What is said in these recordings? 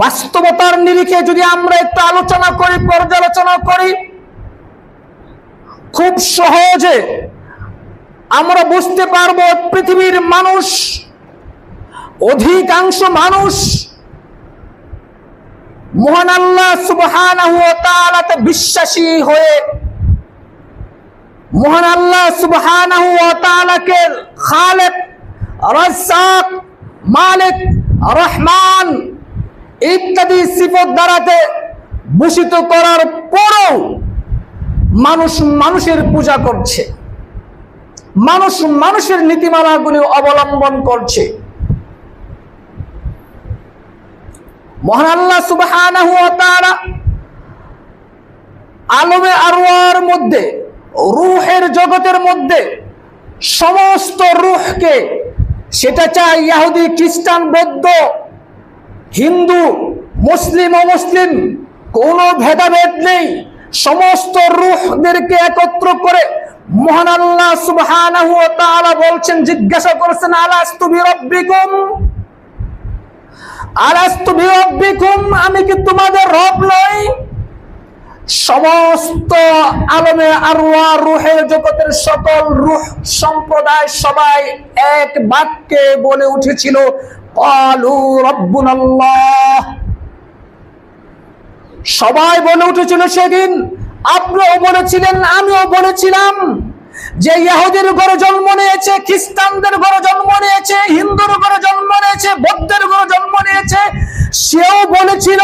বাস্তবতার নিরিখে যদি আমরা একটু আলোচনা করি, পর্যালোচনা করি, খুব সহজে আমরা বুঝতে পারব পৃথিবীর মানুষ, অধিকাংশ মানুষ মহান আল্লাহ তাআলাতে বিশ্বাসী হয়ে মহান আল্লাহ তাআলাকে খালেক, রাজ্জাক, মালিক, রহমান ইত্যাদি সিফত দ্বারাতে ভূষিত করার পরেও মানুষ মানুষের পূজা করছে। মানুষ মানুষের নীতিমালাগুলি অবলম্বন করছে। মহান তাআলা আলমে আরওয়ার মধ্যে, রুহের জগতের মধ্যে সমস্ত রুহকে, সেটা চাই ইহুদি খ্রিস্টান, বৌদ্ধ হিন্দু, মুসলিম অমুসলিম কোনো ভেদাভেদ নেই। সমস্ত রুহদেরকে একত্র করে মহান আল্লাহ সুবহানাহু ওয়া তাআলা বলছেন, জিজ্ঞাসা করেছেন, আলাস্তু বিরাব্বিকুম? আলাস্তু বিরাব্বিকুম? আমি কি তোমাদের রব নই? সমস্ত আলমে আরওয়া রুহের জগতের সকল রুহ সম্প্রদায় সবাই এক বাক্যে বলে উঠেছিল সবাই বলে উঠেছিল সেদিন, আপনিও বলেছিলেন, আমিও বলেছিলাম যে ইহুদের ঘরে জন্ম নিয়েছে, খ্রিস্টানদের ঘরে জন্ম নিয়েছে, হিন্দুর ঘরে জন্ম নিয়েছে বৌদ্ধের ঘরে জন্ম নিয়েছে, সেও বলেছিল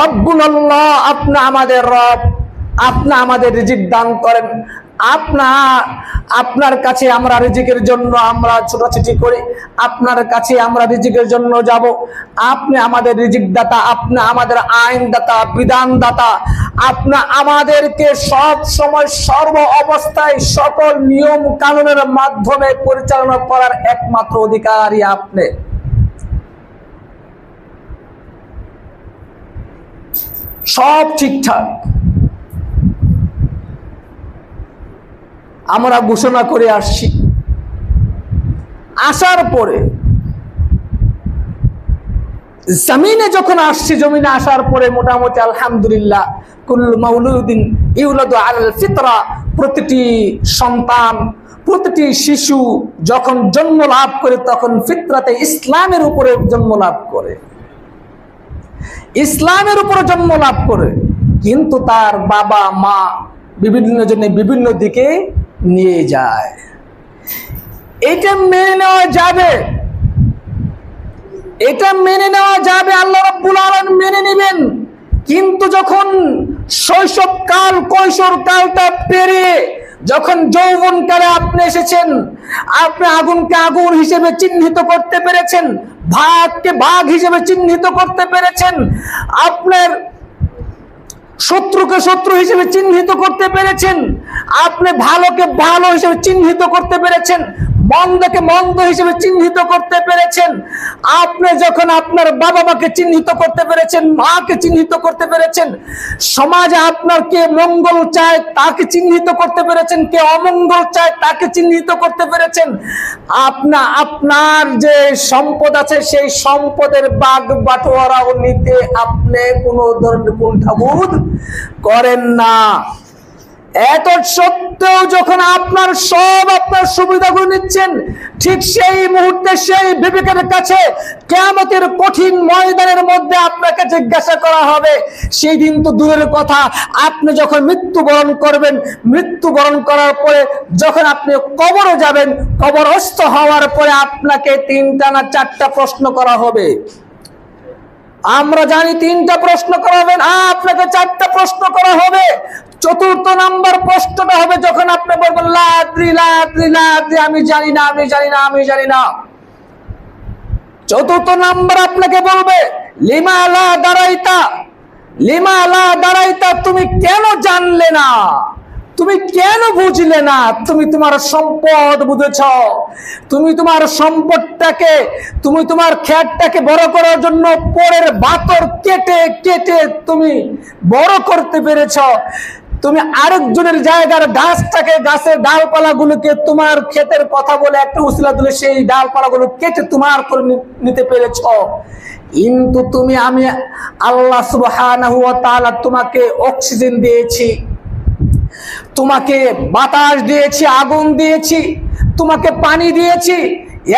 রব্বুল আল্লাহ আপনি আমাদের রব, আপনি আমাদের রিজিক দান করেন আপনা, আপনার কাছে আমরা রিজিকের জন্য আমরা ছোটাছুটি করি, আপনার কাছে আমরা রিজিকের জন্য যাব। আপনি আমাদের রিজিক দাতা আপনি আমাদের আইন দাতা বিধান দাতা আপনি আমাদেরকে সব সময় সর্ব অবস্থায় সকল নিয়ম কানুনের মাধ্যমে পরিচালনা করার একমাত্র অধিকারী আপনি। সব ঠিকঠাক। আমরা ঘোষণা করে আসছি। আসার পরে, জমিনে যখন আসছি, জমিনে আসার পরে মোটামুটি আলহামদুলিল্লাহ কুল মাউলুদ্দিন আল ফিতরা, প্রতিটি সন্তান, প্রতিটি শিশু যখন জন্ম লাভ করে, তখন ফিতরাতে ইসলামের উপরে জন্ম লাভ করে। ইসলামের উপরে জন্ম লাভ করে। কিন্তু তার বাবা, মা বিভিন্ন জনে বিভিন্ন দিকে নিয়ে যায়। এটা মেনে নেওয়া যাবে। এটা মেনে নেওয়া যাবে, আল্লাহ রাব্বুল আলামিন মেনে নেবেন। কিন্তু যখন শৈশব কাল কৈশোর কালটা পেরে যখন যৌবন কালে আপনি এসেছেন, আপনি আগুনকে আগুন হিসেবে চিহ্নিত করতে পেরেছেন, ভাগকে বাঘ হিসেবে চিহ্নিত করতে পেরেছেন, আপনার শত্রুকে শত্রু হিসেবে চিহ্নিত করতে পেরেছেন আপনি ভালোকে ভালো হিসেবে চিহ্নিত করতে পেরেছেন, মন্দকে মন্দ হিসেবে চিহ্নিত করতে পেরেছেন। আপনি যখন আপনার বাবা মাকে চিহ্নিত করতে পেরেছেন, মাকে চিহ্নিত করতে পেরেছেন, সমাজে আপনার কে মঙ্গল চায় তাকে চিহ্নিত করতে পেরেছেন, কে অমঙ্গল চায় তাকে চিহ্নিত করতে পেরেছেন। আপনা, আপনার যে সম্পদ আছে সেই সম্পদের বাগ বাটোয়ারাও নিতে আপনি কোনো ধরনের কুণ্ঠাবোধ করেন না। এত সত্ত্বেও যখন আপনার সব আপনার সুবিধাগুলো নিচ্ছেন, ঠিক সেই মুহূর্তে সেই বিবেকের কাছে কেমতের কঠিন ময়দানের মধ্যে আপনাকে জিজ্ঞাসা করা হবে, সেই দিন তো দূরের কথা। আপনি যখন মৃত্যুবরণ করবেন, মৃত্যুবরণ করার পরে যখন আপনি কবরও যাবেন, কবরস্থ হওয়ার পরে আপনাকে তিনটা না চারটা প্রশ্ন করা হবে। আমরা জানি তিনটা প্রশ্ন করা হবে আপনাকে চারটা প্রশ্ন করা হবে। চতুর্থ নাম্বার প্রশ্নটা হবে যখন আপনি বলবেন, লাদ্রি লাদ্রি লাদ্রি, আমি জানি না, আমি জানি না, আমি জানি না। চতুর্থ নাম্বার আপনাকে বলবে, লিমা লিমালা দাঁড়াইতা লিমালা দাঁড়াইতা তুমি কেন জানলে না? তুমি কেন বুঝলে না? তুমি তোমার সম্পদ বুঝেছ। তুমি তোমার সম্পদটাকে, তুমি তোমার খ্যাটটাকে বড় করার জন্য পরের বাতর কেটে কেটে তুমি বড় করতে পেরেছ। তুমি আরেকজনের জায়গার গাছটাকে, গাছের ডালপালাগুলোকে তোমার ক্ষেতের কথা বলে একটা উসিলা দিলে সেই ডালপালাগুলো কেটে তোমার করে নিতে পেরেছ। কিন্তু তুমি, আমি আল্লাহ ওয়া তোমাকে অক্সিজেন দিয়েছি, তোমাকে বাতাস দিয়েছি, আগুন দিয়েছি, তোমাকে পানি দিয়েছি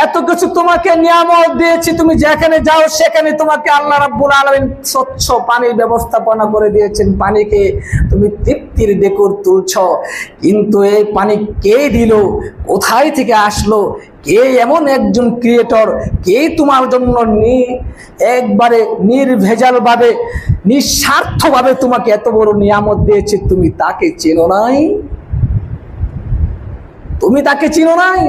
এত কিছু তোমাকে নিয়ামত দিয়েছি, তুমি যেখানে যাও সেখানে তোমাকে আল্লাহ রাব্বুল আলামিন স্বচ্ছ পানির ব্যবস্থাপনা করে দিয়েছেন। পানিকে তুমি তৃপ্তির ডেকুর তুলছ। কিন্তু এই পানি কে দিল? কোথায় থেকে আসলো? কে এমন একজন ক্রিয়েটর কে তোমার জন্য নি একবারে নির্ভেজাল ভাবে নিঃস্বার্থ ভাবে তোমাকে এত বড় নিয়ামত দিয়েছে? তুমি তাকে চেনো নাই? তুমি তাকে চিনো নাই?